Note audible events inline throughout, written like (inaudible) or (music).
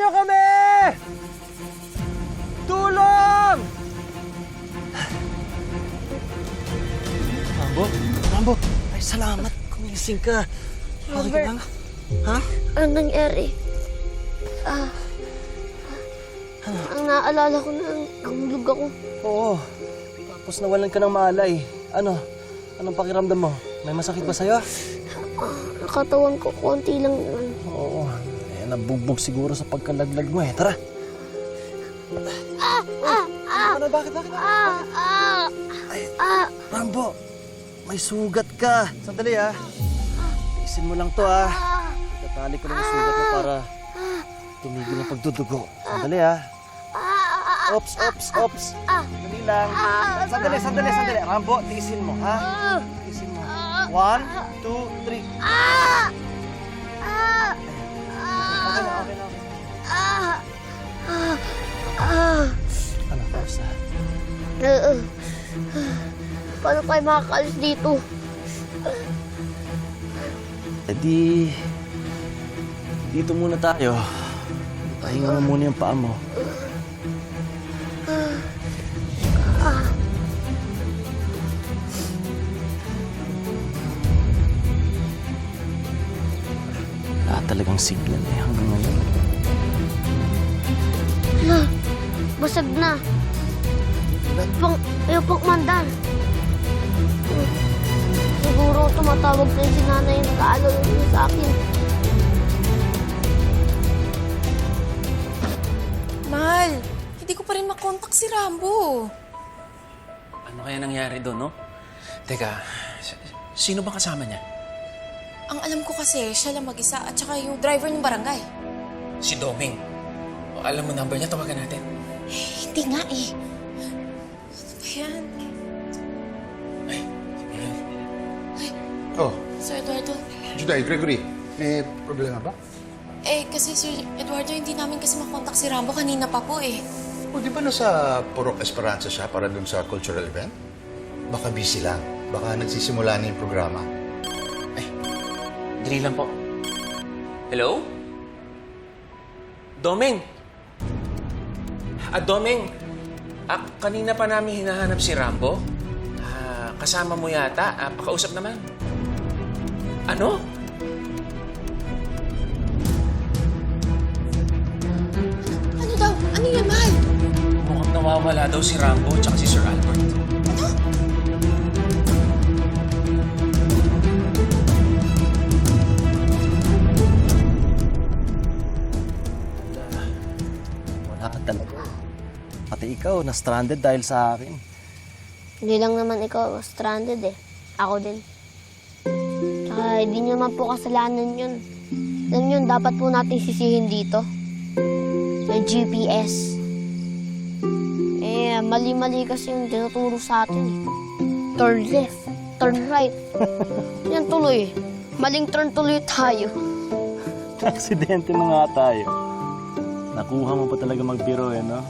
niyo kami! Tulong! Rambo? Rambo? Ay, salamat. Kumising ka. Robert. lang? Ha? Ano nangyari? Ah, ang naaalala ko na nahulog ako. Oo. Tapos nawalan ka ng malay. Ano? Anong pakiramdam mo? May masakit ba sa'yo? Nakatawan ko, konti lang yun. Nabugbog siguro sa pagkalaglag mo eh. Tara. Ah! Ah! Ah! Ano? Bakit? Bakit? Ah! Ah! Ay! Rambo, may sugat ka. Sandali ah. Tiisin mo lang to ah. Tatali ko lang yung sugat mo para tumigil ang pagdudugo. Sandali ah. Ops, ops, ops. Sandali lang. Sandali, sandali, sandali. Rambo, tiisin mo ha. Tiisin mo. One, two, three. Ah! Ah! Paano kayo makakalis dito? Eh di... Dito muna tayo. Pahinga mo muna yung paa mo. Wala talagang signal eh hanggang ngayon. Hala, basag na. Pang, ayaw pang mandar. Siguro tumatawag na si nanay yung nag-aalala niya sa akin. Mahal, hindi ko pa rin makontak si Rambo. Ano kaya nangyari doon, no? Teka, sino ba kasama niya? Ang alam ko kasi, siya lang mag-isa at saka yung driver ng barangay. Si Doming. O, alam mo number niya, tawagan natin. Hindi nga eh. Ano ba yan? Oh, Sir Eduardo, Juday, Gregory, may problema ba? eh kasi Sir Eduardo, hindi namin kasi makontak si Rambo kanina pa po eh. O, di ba nasa Purok Esperanza siya para dun sa cultural event? Baka busy lang. Baka nagsisimula na yung programa. Ay, dali lang po. Hello? Doming! Ah, Doming! Ah, kanina pa namin hinahanap si Rambo. Ah, kasama mo yata. Ah, pakausap naman. Ano? Ano daw? Ano yan, Mahal? Mukhang nawawala daw si Rambo at si Sir Albert. Wala ka talaga. Pati ikaw, na-stranded dahil sa akin. Hindi lang naman ikaw stranded eh. Ako din. Tsaka hindi nyo naman po kasalanan yun. Alam nyo, dapat po natin sisihin dito. May GPS. Eh, mali-mali kasi yung tinuturo sa atin eh. Turn left, turn right. (laughs) Yan tuloy. Maling turn tuloy tayo. (laughs) Aksidente na nga tayo. Nakuha mo pa talaga magbiro eh, no?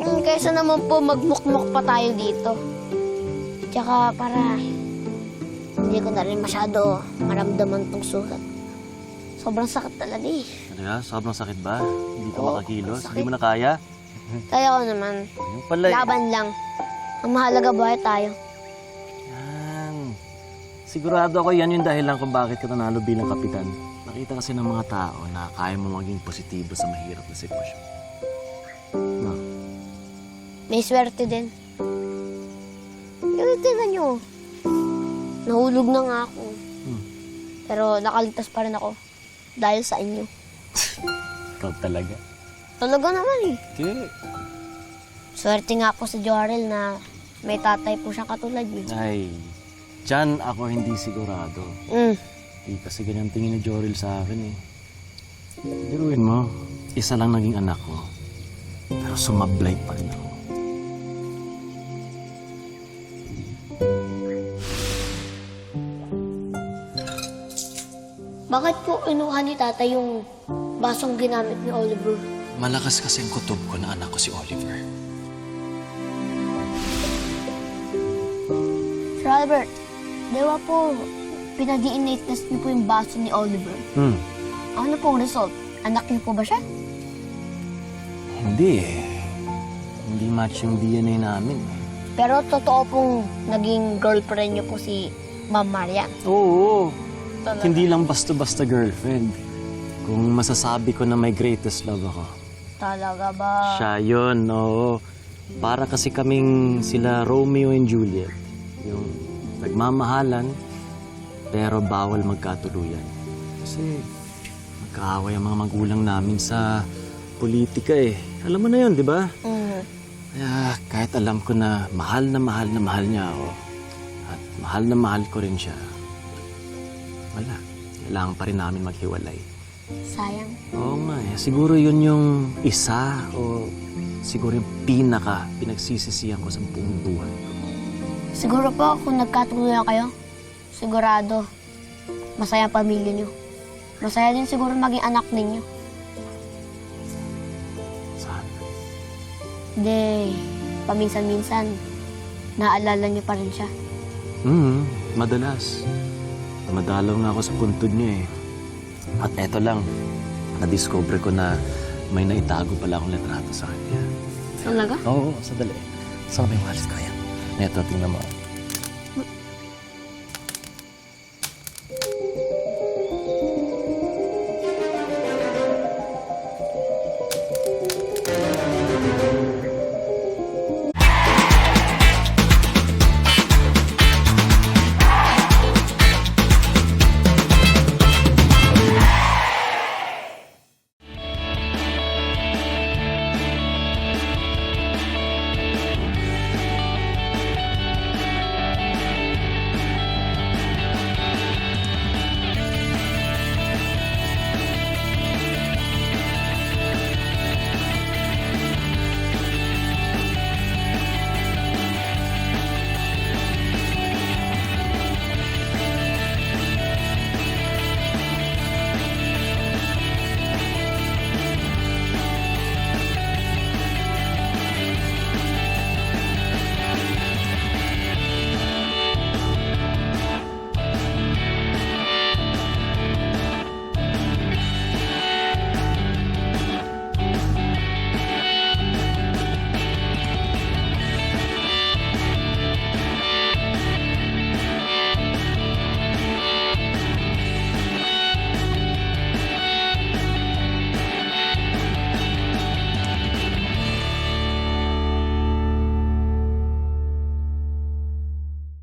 Hmm, kaysa naman po magmukmuk pa tayo dito. Tsaka para hindi ko na rin masyado maramdaman tong sugat. Sobrang sakit talaga eh. Talaga? Sobrang sakit ba? Hindi ka Oo, makakilos? sakit. Hindi mo na kaya? Kaya ko naman, pala eh. laban lang. Ang mahalaga buhay tayo. Yan. Sigurado ako yan yung dahilan kung bakit ka nanalo bilang kapitan. Nakita kasi ng mga tao na kaya mo maging positibo sa mahirap na sitwasyon. No? May swerte din. Yung tingnan nyo. Nahulog na nga ako. Hmm. Pero nakaligtas pa rin ako. Dahil sa inyo. (laughs) Ikaw talaga. Talaga naman eh. Okay. Swerte nga po sa Jorel na may tatay po siyang katulad niyo. Ay, dyan ako hindi sigurado. Mm. Hindi kasi ganyan tingin ni Joril sa akin eh. Biruin mo, isa lang naging anak ko. Pero sumablay pa rin ako. Bakit po inuha ni tatay yung basong ginamit ni Oliver? Malakas kasi ang kutob ko na anak ko si Oliver. Sir Albert, di ba po pinag-i-innate test niyo po yung baso ni Oliver? Hmm. Ano pong result? Anak niyo po ba siya? Hindi eh. Hindi match yung DNA namin. Pero totoo pong naging girlfriend niyo po si Ma'am Marian. Oo. Talaga? Hindi lang basta-basta girlfriend. Kung masasabi ko na may greatest love ako. Talaga ba? Siya yun, oo. Para kasi kaming sila Romeo and Juliet. Yung nagmamahalan, pero bawal magkatuluyan. Kasi magkaaway ang mga magulang namin sa politika eh. Alam mo na yun, di ba? Mhm. Kaya kahit alam ko na mahal na mahal na mahal niya ako, at mahal na mahal ko rin siya, wala. Kailangan pa rin namin maghiwalay. Sayang. Oo nga eh. Siguro yun yung isa o siguro yung pinaka pinagsisisihan ko sa buong buhay. Siguro po kung nagkatuluyan kayo, sigurado masaya ang pamilya niyo. Masaya din siguro maging anak ninyo. Sana. Hindi, paminsan-minsan, naalala niyo pa rin siya. Hmm, madalas. Madalaw nga ako sa puntod niya eh. At eto lang, na-discover ko na may naitago pala akong litrato sa kanya. Talaga? Oo, sandali. Saan ba yung wallet ko yan? Eto, tingnan mo.